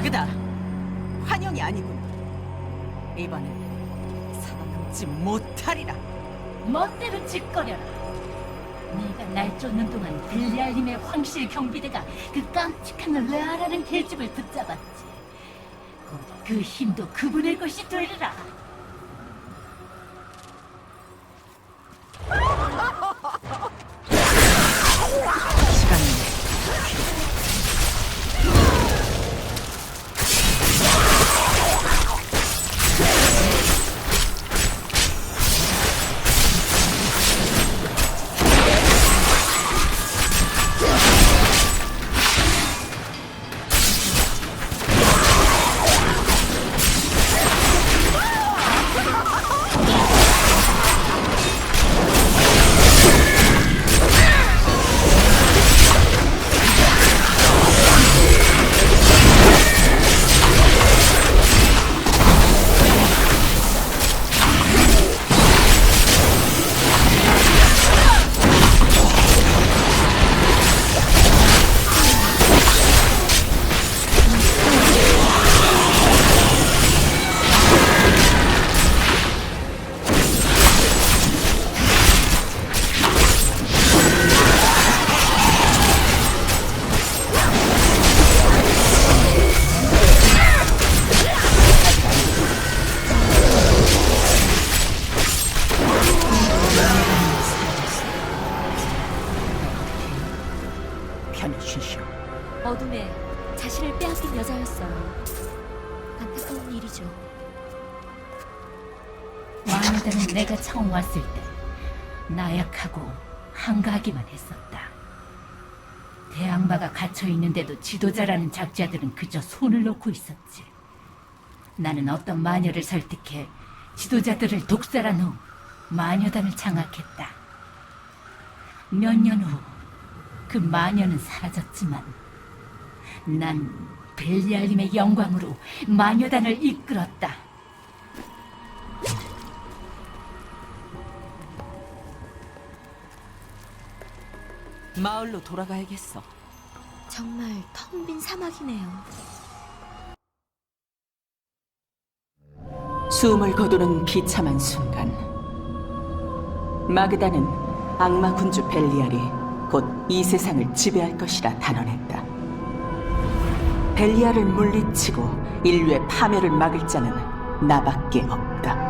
마그다, 환영이 아니군. 이번엔 살아남지 못하리라. 멋대로 짓거려라. 네가 날 쫓는 동안 벨리알림의 황실 경비대가 그 깜찍한 레아라는 계집을 붙잡았지. 곧 그 힘도 그분의 것이 되리라. 내가 처음 왔을 때 나약하고 한가하기만 했었다. 대항마가 갇혀 있는데도 지도자라는 작자들은 그저 손을 놓고 있었지. 나는 어떤 마녀를 설득해 지도자들을 독살한 후 마녀단을 장악했다. 몇 년 후 그 마녀는 사라졌지만 난 벨리알림의 영광으로 마녀단을 이끌었다. 마을로 돌아가야겠어. 정말 텅 빈 사막이네요. 숨을 거두는 비참한 순간. 마그다는 악마 군주 벨리알이 곧 이 세상을 지배할 것이라 단언했다. 벨리알을 물리치고 인류의 파멸을 막을 자는 나밖에 없다.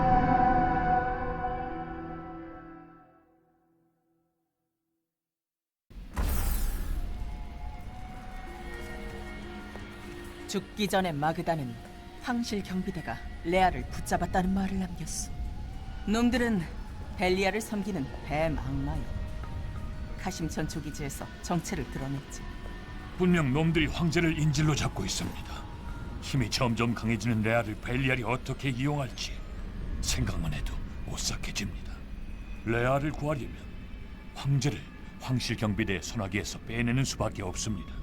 죽기 전에 마그다는 황실 경비대가 레아를 붙잡았다는 말을 남겼어. 놈들은 벨리아를 섬기는 뱀 악마요. 카심 전초기지에서 정체를 드러냈지. 분명 놈들이 황제를 인질로 잡고 있습니다. 힘이 점점 강해지는 레아를 벨리알이 어떻게 이용할지 생각만 해도 오싹해집니다. 레아를 구하려면 황제를 황실 경비대의 손아귀에서 빼내는 수밖에 없습니다.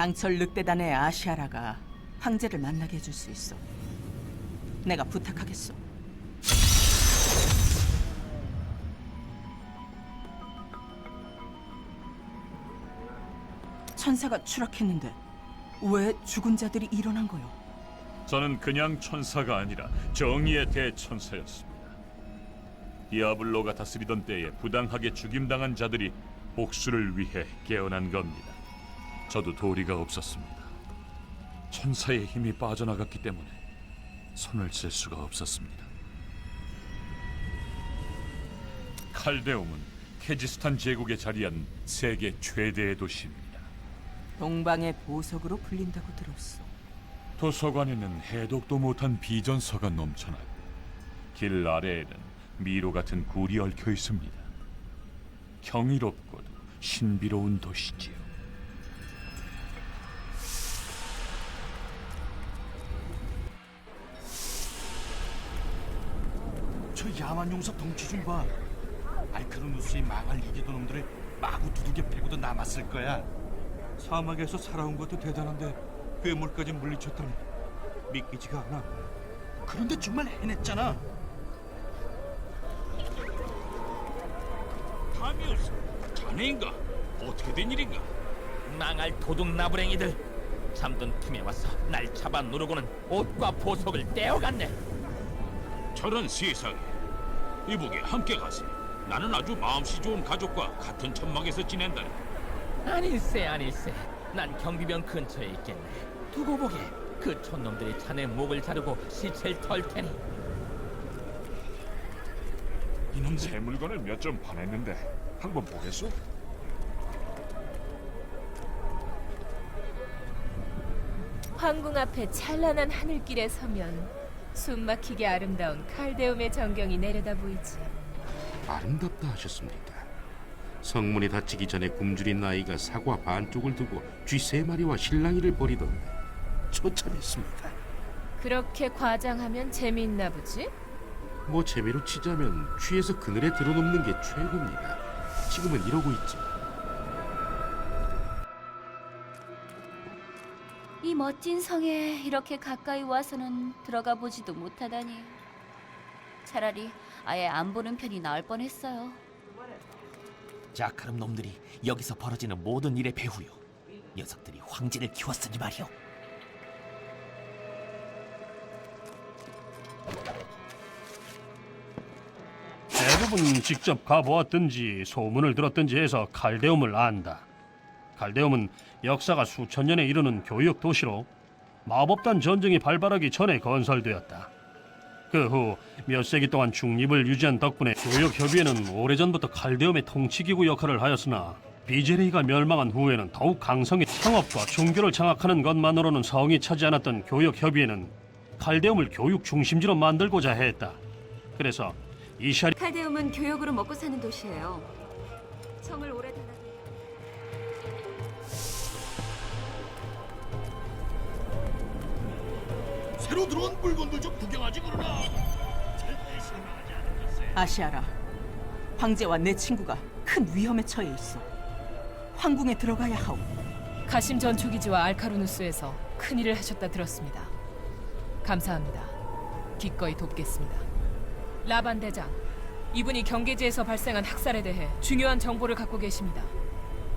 강철 늑대단의 아시아라가 황제를 만나게 해줄 수 있어. 내가 부탁하겠어. 천사가 추락했는데 왜 죽은 자들이 일어난 거요? 저는 그냥 천사가 아니라 정의의 대천사였습니다. 디아블로가 다스리던 때에 부당하게 죽임당한 자들이 복수를 위해 깨어난 겁니다. 저도 도리가 없었습니다. 천사의 힘이 빠져나갔기 때문에 손을 쓸 수가 없었습니다. 칼데움은 케지스탄 제국에 자리한 세계 최대의 도시입니다. 동방의 보석으로 불린다고 들었어. 도서관에는 해독도 못한 비전서가 넘쳐나고 길 아래에는 미로 같은 굴이 얽혀 있습니다. 경이롭고도 신비로운 도시지요. 저 야만 용사 덩치 좀 봐. 알크로누스의 망할 이기도 놈들을 마구 두들겨 패고도 남았을 거야. 사막에서 살아온 것도 대단한데 괴물까지 물리쳤다니 믿기지가 않아. 그런데 정말 해냈잖아. 다미우스, 자네인가? 어떻게 된 일인가? 망할 도둑 나부랭이들 잠든 틈에 와서 날 잡아 누르고는 옷과 보석을 떼어갔네. 저런 세상에 이보게 함께 가세 나는 아주 마음씨 좋은 가족과 같은 천막에서 지낸다 아닐세 아닐세. 난 경비병 근처에 있겠네. 두고 보게. 그 촌놈들이 자네 목을 자르고 시체를 털 테니. 이놈들 새 물건을 몇점 파냈는데 한번 보겠소? 황궁 앞에 찬란한 하늘길에 서면 숨막히게 아름다운 칼데움의 전경이 내려다 보이지. 아름답다 하셨습니까? 성문이 닫히기 전에 굶주린 나이가 사과 반쪽을 두고 쥐 세 마리와 실랑이를 벌이던데 처참했습니다. 그렇게 과장하면 재미있나 보지? 뭐 재미로 치자면 쥐에서 그늘에 들어눕는 게 최고입니다. 지금은 이러고 있지. 이 멋진 성에 이렇게 가까이 와서는 들어가 보지도 못하다니. 차라리 아예 안 보는 편이 나을 뻔했어요. 자카름 놈들이 여기서 벌어지는 모든 일의 배후요. 녀석들이 황제를 키웠으니 말이오. 대부분 직접 가보았든지 소문을 들었든지 해서 칼데움을 안다. 칼데움은 역사가 수천 년에 이르는 교육 도시로 마법단 전쟁이 발발하기 전에 건설되었다. 그 후 몇 세기 동안 중립을 유지한 덕분에 교역 협의회는 오래전부터 칼데움의 통치기구 역할을 하였으나 비제레이가 멸망한 후에는 더욱 강성의 상업과 종교를 장악하는 것만으로는 성이 차지 않았던 교역 협의회는 칼데움을 교육 중심지로 만들고자 했다. 그래서 이샤리 칼데움은 교역으로 먹고 사는 도시예요. 성을 오래 닫 새로 들어온 물건들 좀 구경하지 그러나 아시아라, 황제와 내 친구가 큰 위험에 처해 있어. 황궁에 들어가야 하오. 가심 전초기지와 알카루누스에서 큰 일을 하셨다 들었습니다. 감사합니다. 기꺼이 돕겠습니다. 라반 대장, 이분이 경계지에서 발생한 학살에 대해 중요한 정보를 갖고 계십니다.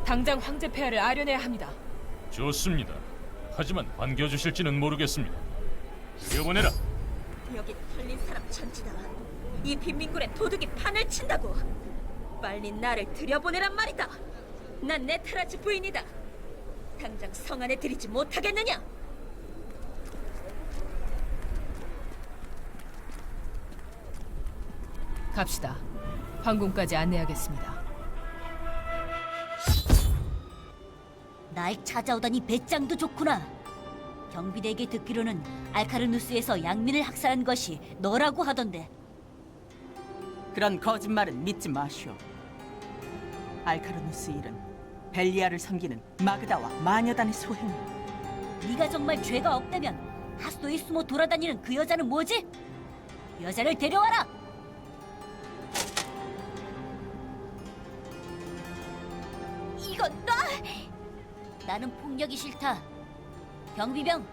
당장 황제 폐하를 아련해야 합니다. 좋습니다. 하지만 반겨주실지는 모르겠습니다. 들여보내라. 여기 털린 사람 천지다. 이 빈민굴에 도둑이 판을 친다고. 빨리 나를 들여보내란 말이다. 난 네타라즈 부인이다. 당장 성 안에 들이지 못하겠느냐? 갑시다. 황궁까지 안내하겠습니다. 날 찾아오다니 배짱도 좋구나. 경비대에게 듣기로는 알카르누스에서 양민을 학살한 것이 너라고 하던데. 그런 거짓말은 믿지 마시오. 알카르누스 일은 벨리아를 섬기는 마그다와 마녀단의 소행이오. 네가 정말 죄가 없다면 하수도에 숨어 돌아다니는 그 여자는 뭐지? 여자를 데려와라. 이건 나. 나는 폭력이 싫다. 경비병,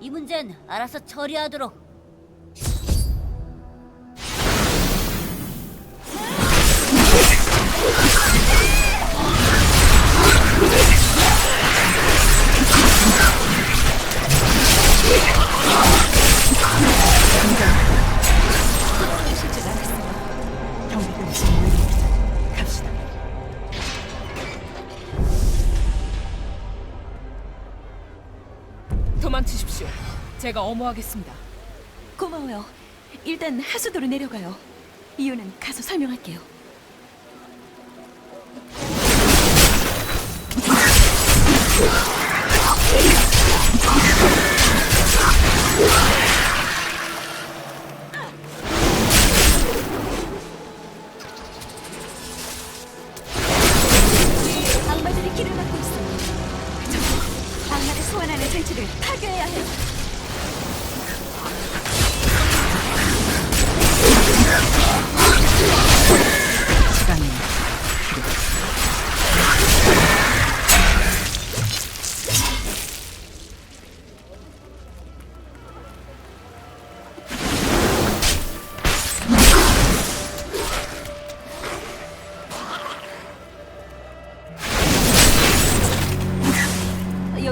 이 문제는 알아서 처리하도록. 도망치십시오. 제가 엄호하겠습니다. 고마워요. 일단 하수도로 내려가요. 이유는 가서 설명할게요.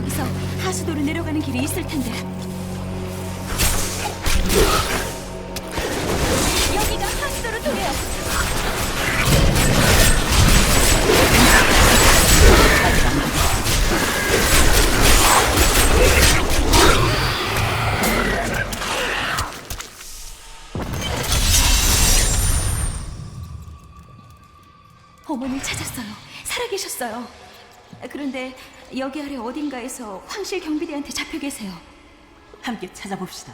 여기서 하수도로 내려가는 길이 있을 텐데. 여기가 하수도로 통해요. 어머니 찾았어요. 살아계셨어요. 그런데 여기 아래 어딘가에서 황실 경비대한테 잡혀 계세요. 함께 찾아봅시다.